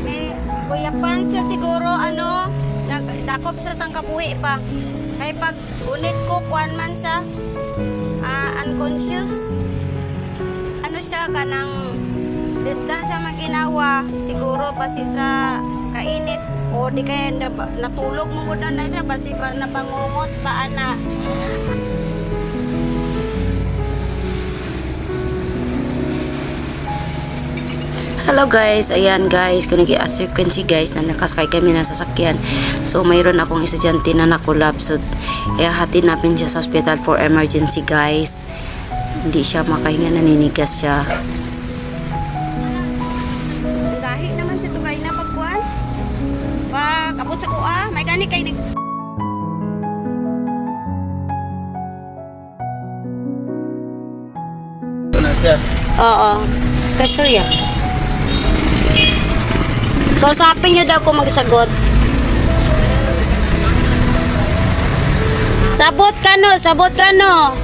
May Kuya Pansa siguro ano, dakop sa sangkabuhi pa. Kay pag unit ko, kuan man sa ah, unconscious. Ano siya kanang distansya man ginawa, siguro basi sa kainit o di kaya na- natulog mo na siya basi pa napangungot pa ana. Hello guys, ayan guys, kung nag as you can see guys, na nakasakay kami ng sasakyan. So mayroon akong estudyante na nakulap. So ihahatid namin siya sa hospital for emergency guys. Hindi siya makahinga, naninigas siya. Dahil naman sa tugay na pagkuhan. Pag abot sa kuha, may gani kay nag... Ito na siya. Oo. Kasurya. Kausapin niyo daw kung magsagot. Sabot ka no, sabot ka no.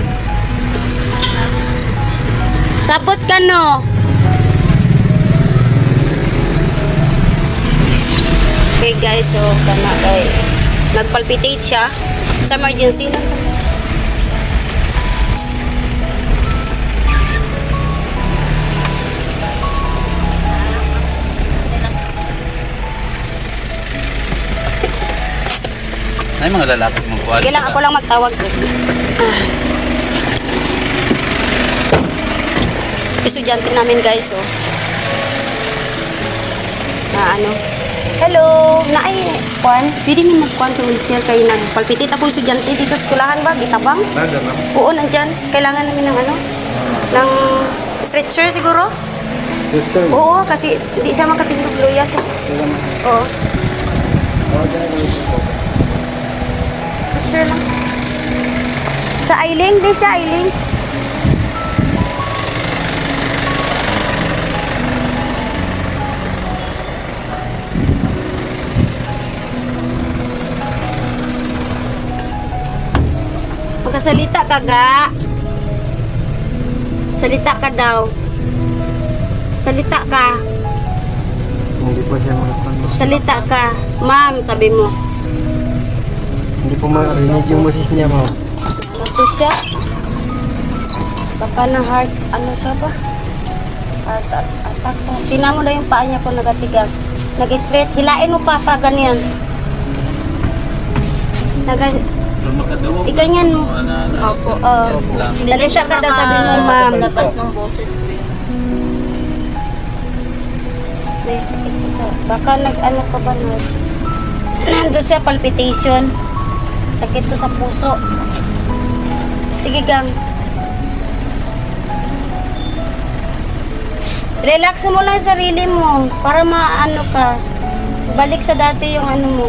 Sabot ka no. Okay guys, so kana kay nagpalpitate siya sa emergency lang. Ay, mga lalaki magkuhan. Kailangan ako lang magtawag sir. Estudyante namin guys, so. Na ano. Hello! Naay, Kwan. Pwede ni magkwan sa wheelchair kay nagpalpitit ako estudyante dito sa skulahan ba? Gitabang? Nada na. Oo, nandyan. Kailangan namin ng ano? Ng stretcher siguro? Sir, Oo, kasi hindi siya makatindog luya. So. Oo. Stretcher lang. Sa Ailing? Di sa Ailing. Magkasalita ka ga. Salita ka daw. Salita ka. Hindi po siya. Salita ka. Ma'am, sabi mo. Hindi po marinig yung boses niya, ma'am. Ano siya? Baka na heart, ano siya ba? Heart at- attack siya. Tingnan mo na yung paa niya kung nagatigas. Nag-straight. Hilain mo pa pa ganyan. Nag. Iganyan mo. Opo. Uh, lang. salita ka daw sabi mo, ma'am. Labas ng boses ko yun. May sakit po siya. Baka nag-ano ka ba na? Nandun siya, palpitation. Sakit to sa puso. Sige, gang. Relax mo lang sarili mo para maano ka. Balik sa dati yung ano mo.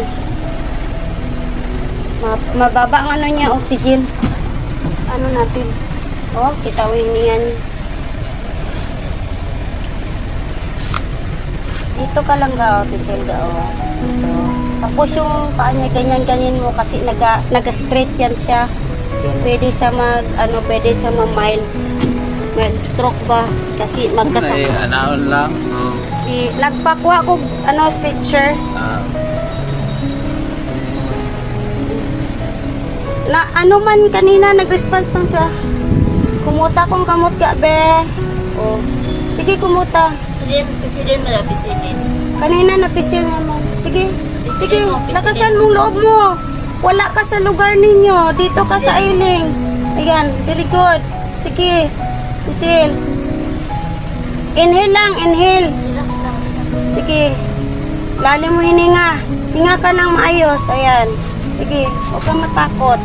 Ma- mababa ang ano niya, oxygen. Ano natin? Oh, kita niyan. Dito ka lang ga, Tiselda, oh. Dito. Tapos yung paa niya, ganyan-ganyan mo kasi naga, naga-straight yan siya. Pwede sa mag, ano, pwede sa ma-mild. Mild stroke ba? Kasi Na, eh, magkasakit. anaon lang. Oh. Eh, nagpakuha ko, ano, stretcher. Ah, Na, ano man kanina, nag-response man siya. Kumuta kong kamot ka, be. Oh. Sige, kumuta. Pisilin, pisilin mo lang, pisilin. Kanina napisil naman. Sige. Sige, lakasan mong loob mo. Wala ka sa lugar ninyo. Dito ka sa Ailing. Ayan, very good. Sige. Pisil. Inhale lang, inhale. Sige. Lalim mo hininga. Hinga ka ng maayos. Ayan. Sige, huwag kang matakot.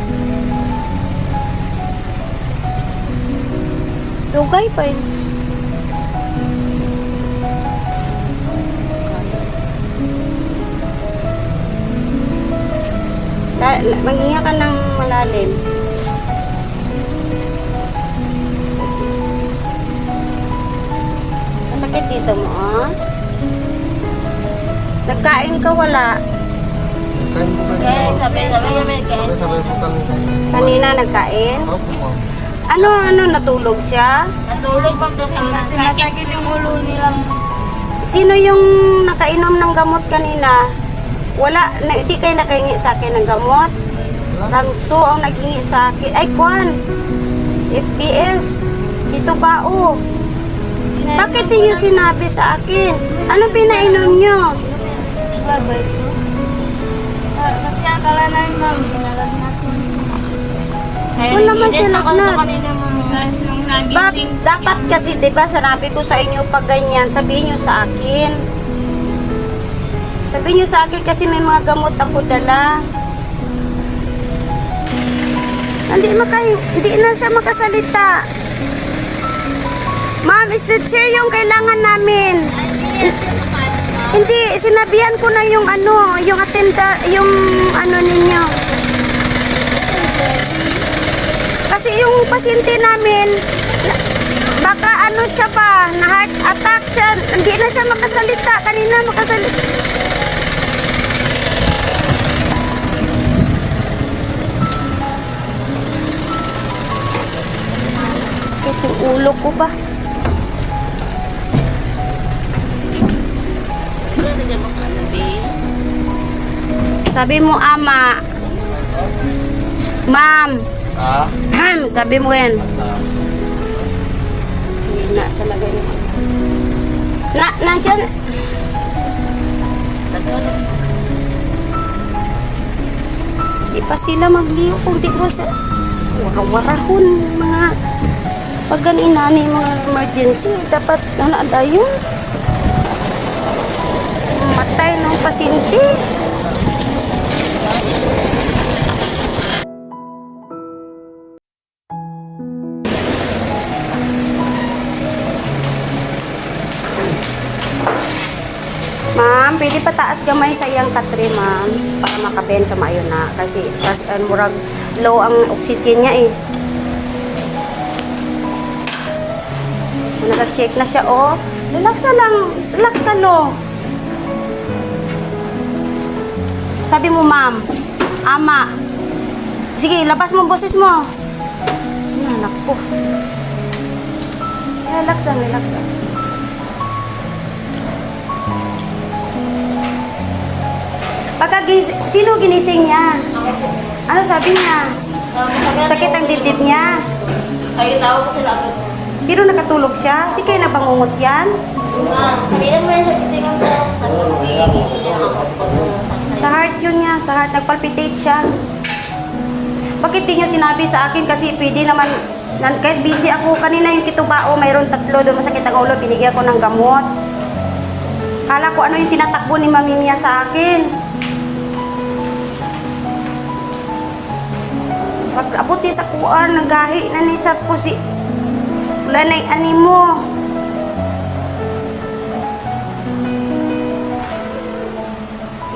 Dugay pa yun. Maghinga ka ng malalim. Masakit dito mo, ah? Nagkain ka wala. Kain po kayo. Kaya sabi, sabi po kami kayo. Kanina nagkain. Opo, ma'am. Ano, ano, natulog siya? natulog doon kasi masakit yung ulo nila. sino yung nakainom ng gamot kanina? Wala, na, di kayo nakahingi sa akin ng gamot. Rangso ang naghingi sa akin. Ay, Kwan. FPS. Ito ba, oh. Bakit di nyo sinabi sa akin? Ano pinainom nyo? Babay ko. Ah, Kasi akala namin ma'am, ginalag natin. Kaya Wala man nag-edit siya ako lagnat. sa kanina ma'am. Tapos nung Ba, nagising, dapat kasi, di ba, sanabi ko sa inyo pag ganyan, sabihin nyo sa akin. Sabihin nyo sa akin kasi may mga gamot ako dala. Hindi, maka, hindi na siya makasalita. Ma'am, is the chair yung kailangan namin. Hindi, sinabihan ko na yung ano, yung attenda, yung ano ninyo. Kasi yung pasyente namin, na- baka ano siya ba, na heart attack siya, hindi na siya makasalita, kanina makasalita. Ulo ko nabi. Sabi mo, ama. Ma'am. Ah? Sabi mo yan. Na talaga yun. Na, nandyan. Di pa sila magliyo kung di ko sa warawarahon mga pag inani mga emergency dapat na dayon matay ng pasyente Ma'am, pwede pa taas gamay sa iyang katre, ma'am, para makaben sa mayo na. Kasi, kasi uh, murag low ang oxygen niya eh. Nag-shake na siya, oh. Relax na lang. Relax ka, no. Sabi mo, ma'am, ama. Sige, labas mo boses mo. Ano, anak ko. Relax lang, relax lang. Pagkagis, sino ginising niya? Ano sabi niya? Sakit ang dibdib niya. Ay, tawag ko sila agad. Pero nakatulog siya. Di kayo nabangungot yan. Kanina mo yan siya gisingan ko. Tapos ako pag sakit. Sa heart yun niya. Sa heart. Nagpalpitate siya. Bakit di niyo sinabi sa akin? Kasi pwede naman, nan, kahit busy ako, kanina yung kitubao, mayroon tatlo doon masakit ang ulo, binigyan ko ng gamot. Kala ko ano yung tinatakbo ni Mami Mia sa akin. Pag abuti sa kuan, nagahi na ni sa ko si wala na yung animo.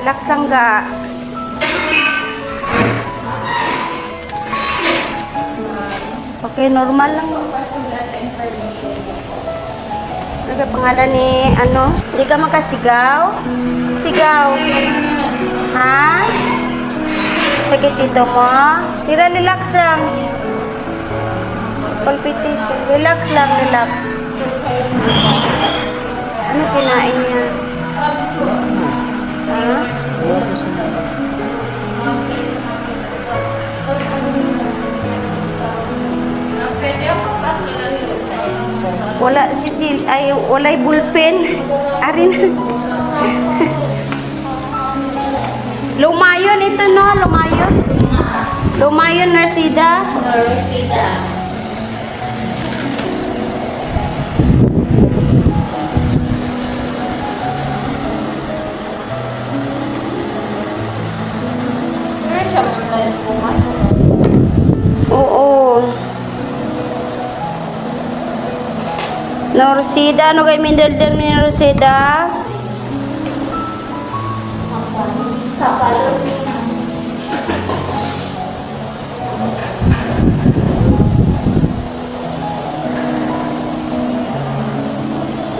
Relax lang ga. Okay, normal lang. Ano ka pangalan ni ano? Hindi ka makasigaw? Sigaw. Ha? Sakit dito mo? Sira, relax lang. Palpitate. Relax lang, relax. Ano kinain niya? Ha? Wala si Jill, ay walay bullpen. Arin. Lumayon ito no, lumayon. Lumayon Narcida. Rosita. Narcida, ano kay Mindaldal ni Narcida? Sa palo.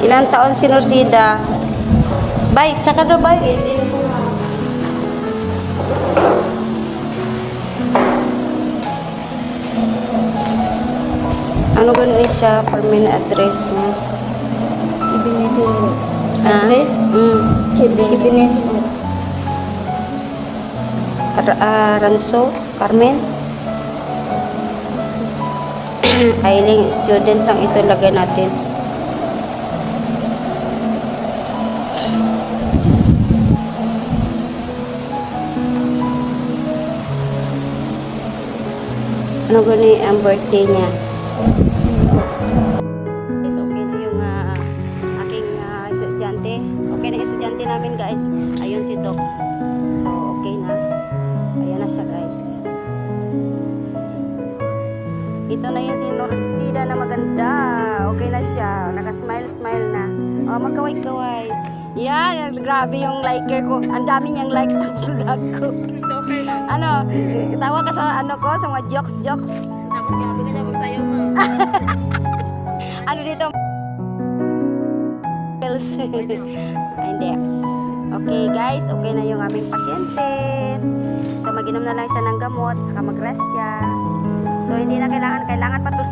Ilang taon si Narcida? Bike, saka do bike. Po, ganun siya, permanent address niya? Address? Mm. Kibines po. Ar- ah, Ranso, Carmen. Ailing, student lang ito lagay natin. Ano gani ang birthday niya? Namin guys. Ayun si Doc. So, okay na. Ayan na siya guys. Ito na yung si Norsida na maganda. Okay na siya. Naka-smile-smile na. Oh, magkaway-kaway. Yan, grabe yung liker ko. Ang dami niyang likes sa vlog ko. ano, tawa ka sa ano ko, sa mga jokes-jokes. Dapat gabi ka dapat sa'yo mo. ano dito? Ay, hindi. Okay guys, okay na yung aming pasyente. So maginom na lang siya ng gamot, saka mag-rest siya. So hindi na kailangan, kailangan patus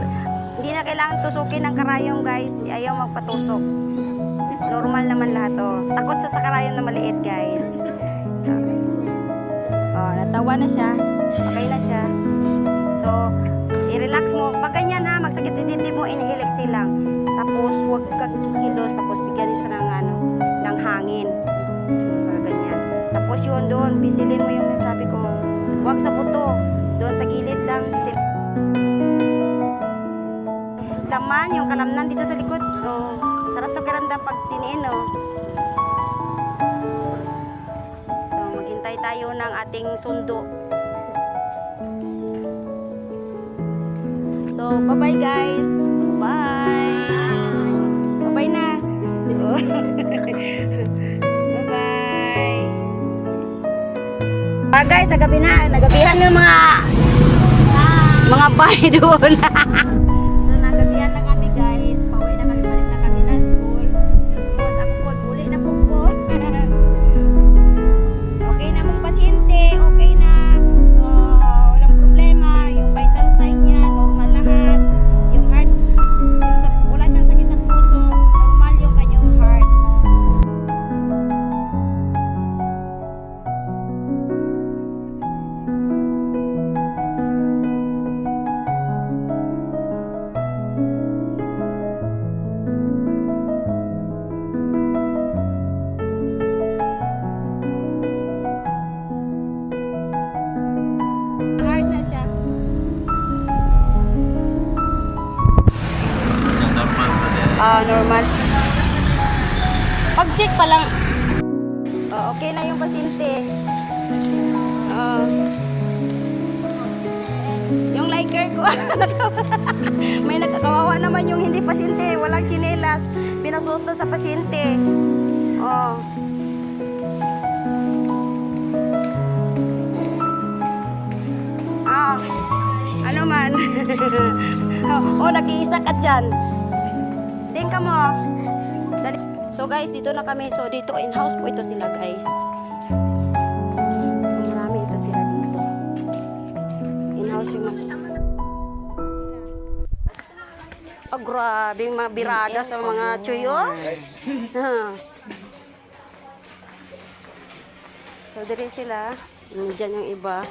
hindi na kailangan tusukin ng karayom guys. Ayaw magpatusok. Normal naman lahat to. Takot siya sa karayom na maliit guys. Oh, natawa na siya. Okay na siya. So, i-relax mo. Pag ganyan ha, magsakit yung dibdib mo, inhale exhale lang. Tapos, huwag ka kikilos. Tapos, bigyan niyo siya ng, ano, ng hangin. Mga ganyan. Tapos yun, doon, pisilin mo yung sabi ko. Huwag sa buto. Doon sa gilid lang. Sil- Laman, yung kalamnan dito sa likod. Oh, sarap sa kiramdam pag tiniin, oh. So, maghintay tayo ng ating sundo. So, bye-bye guys. Bye. Guys, nagabi na. Nagabihan yung mga mga bye doon. Pa lang. Oh, okay na yung pasyente. Ah. yung liker ko. May nakakawawa naman yung hindi pasyente. Walang chinelas. Pinasuot doon sa pasyente. Oh. Ah, ano man. oh, nag-iisa ka dyan. Din ka mo. So guys, dito na kami. So dito in-house po ito sila guys. So marami ito sila dito. In-house yung mas... Oh, grabe mga birada sa mga chuyo. Ha. so dito sila. Diyan yung iba.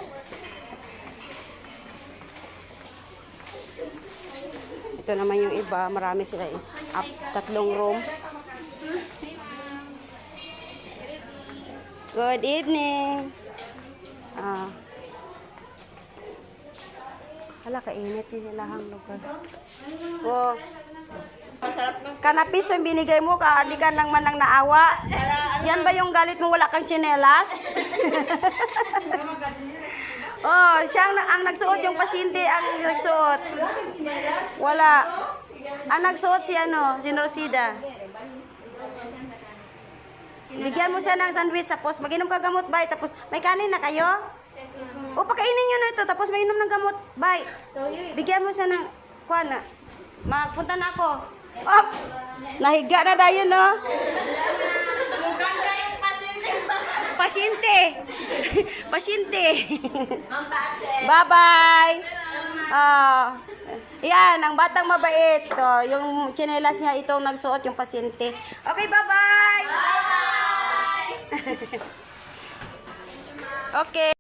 Ito naman yung iba, marami sila eh. Up, tatlong room. Good evening. Ah. Hala, kainit yung ilahang lugar. Oh. Kanapis ang binigay mo, ka, di ka lang man lang naawa. Yan ba yung galit mo wala kang tsinelas? oh, siya ang, ang nagsuot yung pasyente ang nagsuot. Wala. Ang nagsuot si ano, si Rosida. Bigyan mo siya ng sandwich tapos mag-inom ka gamot, bye. Tapos may kanin na kayo? O pakainin nyo na ito tapos may inom ng gamot, bye. Bigyan mo siya ng kuha na. Magpunta na ako. Oh, nahiga na dayon no? Pasyente. Pasyente. Bye-bye. Ah, Yan, ang batang mabait. Oh, yung chinelas niya itong nagsuot yung pasyente. Okay, bye-bye. Bye. okay.